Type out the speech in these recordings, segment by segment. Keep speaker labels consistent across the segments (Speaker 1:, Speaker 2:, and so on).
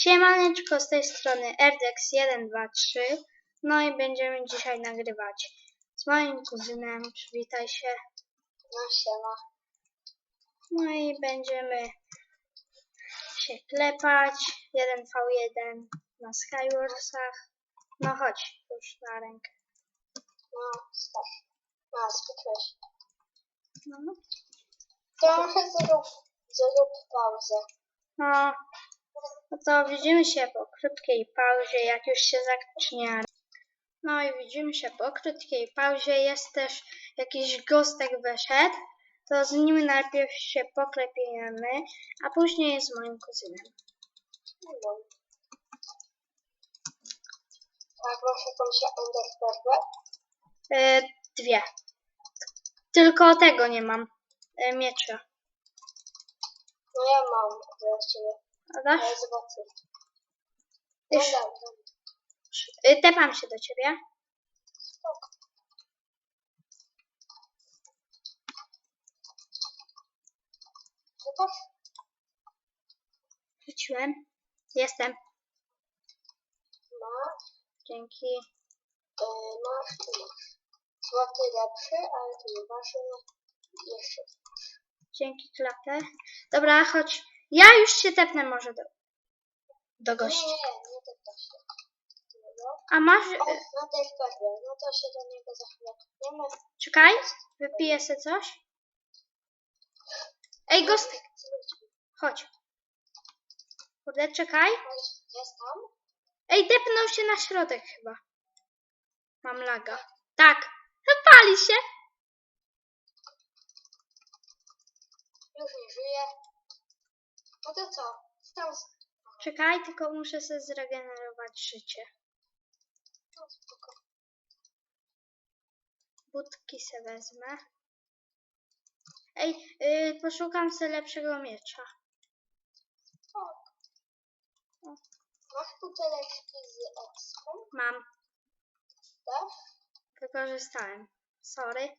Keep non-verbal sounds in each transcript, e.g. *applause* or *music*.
Speaker 1: Siemaneczko z tej strony RDX123 No i będziemy dzisiaj nagrywać z moim kuzynem, przywitaj się
Speaker 2: No siema.
Speaker 1: No i będziemy się klepać 1v1 na Skywarsach No chodź już na rękę
Speaker 2: No, staw. No, spokojnie.
Speaker 1: no.
Speaker 2: Trochę zrób, zrób pauzę.
Speaker 1: No, no to widzimy się po krótkiej pauzie, jak już się zacznie. No i widzimy się po krótkiej pauzie. Jest też jakiś gostek weszedł. To z nim najpierw się poklepiemy, a później z moim kuzynem.
Speaker 2: Nie wiem. Tak, masz jakąś enderperbę?
Speaker 1: E, dwie. Tylko tego nie mam. E, miecza.
Speaker 2: No ja mam właściwie.
Speaker 1: A dasz?
Speaker 2: Ale zobaczę. No
Speaker 1: Już, e, tepam się do ciebie.
Speaker 2: Spoko. Zobacz.
Speaker 1: Rzuciłem. Jestem.
Speaker 2: Masz,
Speaker 1: Dzięki.
Speaker 2: e, masz, tu masz. Złoty lepszy, ale to nieważne. Jeszcze.
Speaker 1: Dzięki klatę. Dobra, chodź. Ja już się tepnę może do, do
Speaker 2: Nie,
Speaker 1: gości.
Speaker 2: nie, nie, nie to się.
Speaker 1: A masz...
Speaker 2: O,
Speaker 1: e,
Speaker 2: no to jest perłę. No to się do niego za chwilę tniemy.
Speaker 1: Czekaj, wypiję sobie coś. Ej, gostek, chodź. Kurde, czekaj.
Speaker 2: Jest tam?
Speaker 1: Ej, depnął się na środek chyba. Mam laga. Tak. Pali się.
Speaker 2: Już nie żyje. No to co? Stał z...
Speaker 1: Czekaj, tylko muszę sobie zregenerować życie.
Speaker 2: No spoko.
Speaker 1: Budki se wezmę. Ej, yy, poszukam sobie lepszego miecza.
Speaker 2: O. Masz buteleczki z ekspem?
Speaker 1: Mam.
Speaker 2: Dasz?
Speaker 1: Wykorzystałem. Sorry.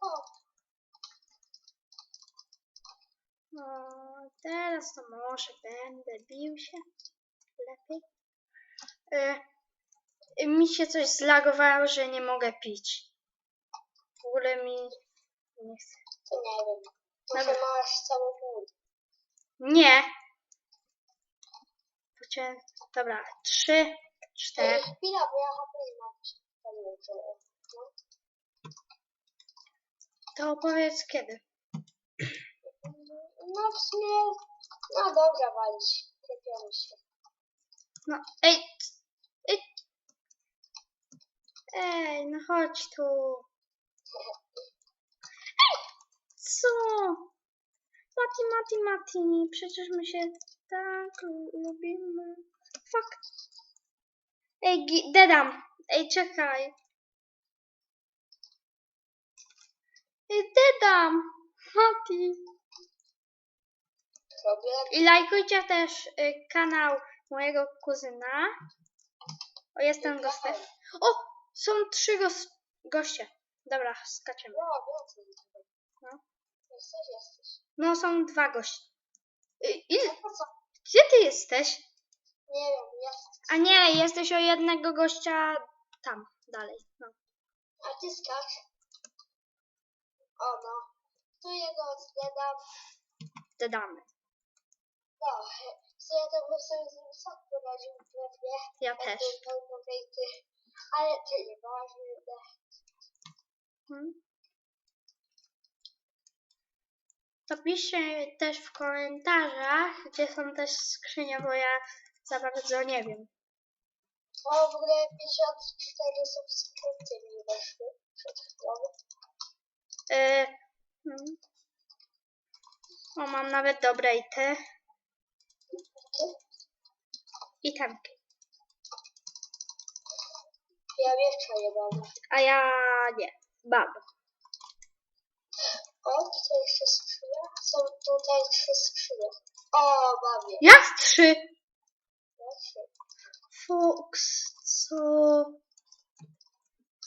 Speaker 2: O,
Speaker 1: No, teraz to może będę bił się lepiej. Y, mi się coś zlagowało, że nie mogę pić. W ogóle mi nie chce.
Speaker 2: nie wiem. Może
Speaker 1: Dobra.
Speaker 2: masz cały pół.
Speaker 1: Nie. Dobra, trzy, cztery.
Speaker 2: chwila, bo ja mam. No.
Speaker 1: To opowiedz kiedy. *clears throat*
Speaker 2: no w sumie... No dobra, walić. Klepiamy się.
Speaker 1: No, ej, ej. Ej, no chodź tu. Co? Mati, Mati, Mati, przecież my się tak lubimy. Fuck. Ej, dedam. Ej, czekaj. Ej, dedam. Mati. I lajkujcie też y, kanał mojego kuzyna. O, jestem gostem. O, są trzy gos- goście. Dobra, skaczemy.
Speaker 2: No, więcej.
Speaker 1: No.
Speaker 2: Jesteś, jesteś.
Speaker 1: No, są dwa goście. Y, ile-
Speaker 2: No to co?
Speaker 1: Gdzie ty jesteś?
Speaker 2: Nie wiem, jest.
Speaker 1: A nie, jesteś o jednego gościa tam, dalej. No.
Speaker 2: A ty skacz. O no. Tu jego zjadam.
Speaker 1: Dodamy.
Speaker 2: No, w sumie to bym sobie sam prowadził pewnie.
Speaker 1: Ja też.
Speaker 2: Ale to nieważne.
Speaker 1: Hmm. To piszcie też w komentarzach, gdzie są też skrzynie, bo ja za bardzo nie wiem.
Speaker 2: O, w ogóle 54 subskrypcje mi weszły przed chwilą.
Speaker 1: Y, hmm. O, mam nawet dobre ity. I tamki.
Speaker 2: Ja jeszcze je mam.
Speaker 1: A ja nie. Mam.
Speaker 2: O, tutaj jeszcze skrzynia. Są tutaj trzy skrzynie. O, mam je.
Speaker 1: Jak trzy?
Speaker 2: Ja trzy.
Speaker 1: Fox, co?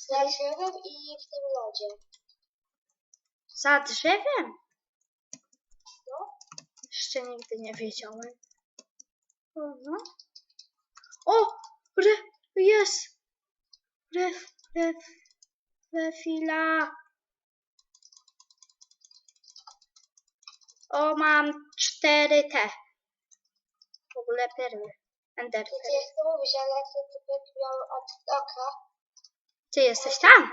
Speaker 2: Za drzewem i w tym lodzie.
Speaker 1: Za drzewem?
Speaker 2: No.
Speaker 1: Jeszcze nigdy nie wiedziałem. O, no. O! Re, jest! Ref, ref, refila. O, mam cztery te. W ogóle perły. Ender
Speaker 2: Ty mówić, ale ten typek miał od oka,
Speaker 1: Ty jesteś tam?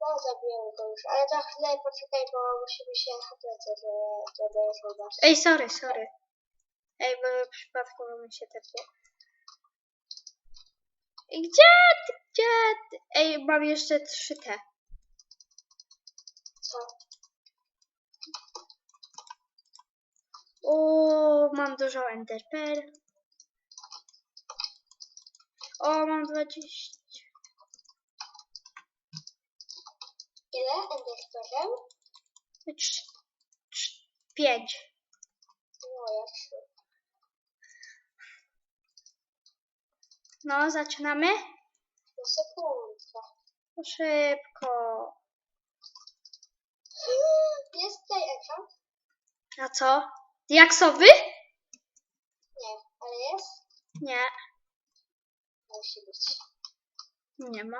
Speaker 2: no zabiłem go już. Ale to chwilę poczekaj, bo musimy się że to daje zobaczyć.
Speaker 1: Ej, sorry, sorry. Ej, bo przypadkowo mi się tepło. Gdzie ty, gdzie ty? Ej, mam jeszcze trzy te.
Speaker 2: Co?
Speaker 1: O, mam dużo enderpearl. O, mam 20.
Speaker 2: Ile enderpearl?
Speaker 1: Trz, trz, pięć.
Speaker 2: No, ja trzy.
Speaker 1: No, zaczynamy?
Speaker 2: No sekundkę.
Speaker 1: To szybko.
Speaker 2: Jest tutaj ekran?
Speaker 1: A co? Jaksowy?
Speaker 2: Nie, ale jest?
Speaker 1: Nie,
Speaker 2: Musi być.
Speaker 1: nie ma.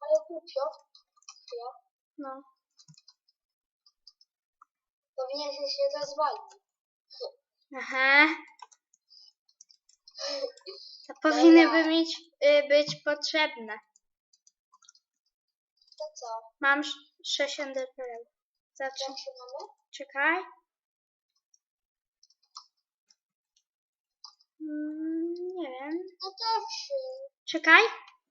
Speaker 2: Ale głupio. Ja.
Speaker 1: No.
Speaker 2: Powinien się zazwolić.
Speaker 1: Aha. Powinny by mieć, y, być potrzebne.
Speaker 2: To co?
Speaker 1: Mam sz- sześć enderpearl. Zacznij.
Speaker 2: Zaczynamy?
Speaker 1: Czekaj. Mm, nie wiem.
Speaker 2: No to trzy.
Speaker 1: Czekaj.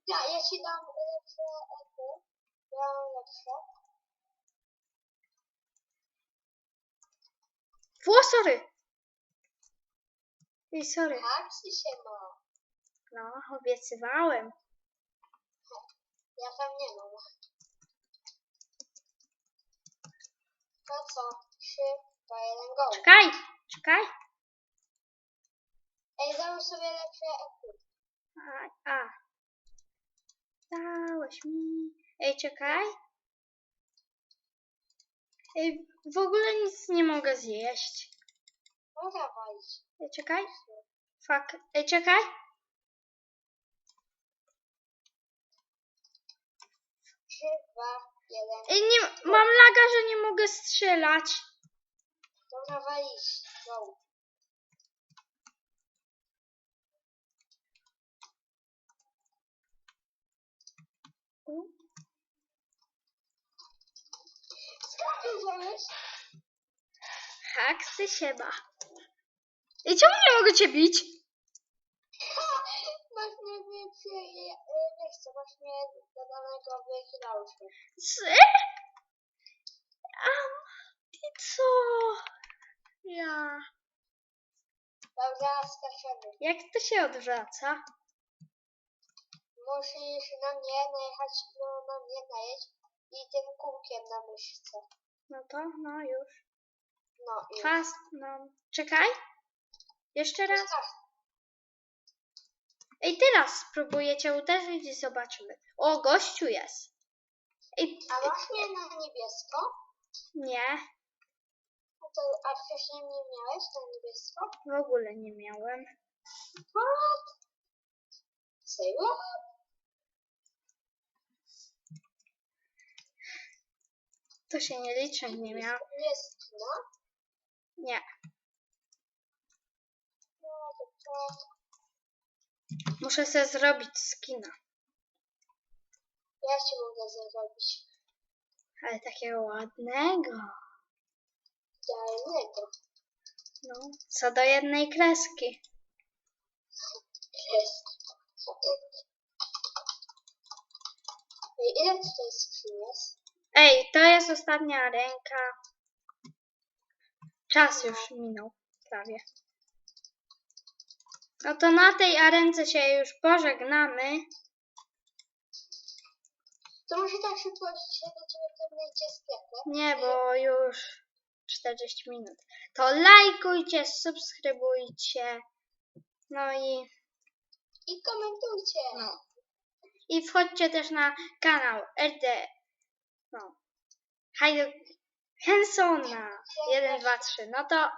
Speaker 2: Ja, ja ci dam lepsze ekran. Ja mam lepsze.
Speaker 1: Wło, sorry. Ej, sorry.
Speaker 2: Tak, się ma.
Speaker 1: No, obiecywałem.
Speaker 2: Ja tam nie mam. To co? Trzy, dwa, jeden, go.
Speaker 1: Czekaj. Czekaj.
Speaker 2: Ej, załóż sobie lepsze ekran.
Speaker 1: A, a. Dałeś mi. Ej, czekaj. Ej, w ogóle nic nie mogę zjeść.
Speaker 2: No dawaj.
Speaker 1: Ej, czekaj. Fuck. Ej, czekaj.
Speaker 2: Trzy, dwa, jeden.
Speaker 1: Ej, nie, mam laga, że nie mogę strzelać.
Speaker 2: Dobra, walić. Go. Skąd?
Speaker 1: Haksy się ma. Ej, czemu nie mogę cię bić?
Speaker 2: Masz mnie więcej, wiesz co, masz mnie dodanego wychylałkę.
Speaker 1: Co? A, i co? Ja.
Speaker 2: Dobra, skaczemy.
Speaker 1: Jak to się odwraca?
Speaker 2: Musisz na mnie najechać, no na mnie najeść i tym kółkiem na myszce.
Speaker 1: No to, no już.
Speaker 2: No i
Speaker 1: Fast, no. Czekaj. Jeszcze raz. Ej, teraz spróbuję cię uderzyć i zobaczymy. O, gościu jest. Ej,
Speaker 2: A mnie na niebiesko?
Speaker 1: nie,
Speaker 2: No to, a wcześniej mnie miałeś na niebiesko?
Speaker 1: w ogóle nie miałem.
Speaker 2: What? Say what?
Speaker 1: To się nie liczy, nie miał.
Speaker 2: Jest no?
Speaker 1: Nie.
Speaker 2: No to?
Speaker 1: Muszę sobie zrobić skina.
Speaker 2: Ja ci mogę zrobić.
Speaker 1: Ale takiego ładnego.
Speaker 2: Idealnego.
Speaker 1: No, co do jednej kreski.
Speaker 2: Jest. Ej, ile tutaj skrzyń jest?
Speaker 1: Ej, to jest ostatnia ręka. Czas już minął prawie. No to na tej arence się już pożegnamy.
Speaker 2: To może tak szybko się do ciebie podejdzie sklepem.
Speaker 1: Nie, bo już 40 minut. To lajkujcie, subskrybujcie. No i,
Speaker 2: I komentujcie.
Speaker 1: no. I wchodźcie też na kanał RD. No. Hajdu Hensona 1, 2, 3. No to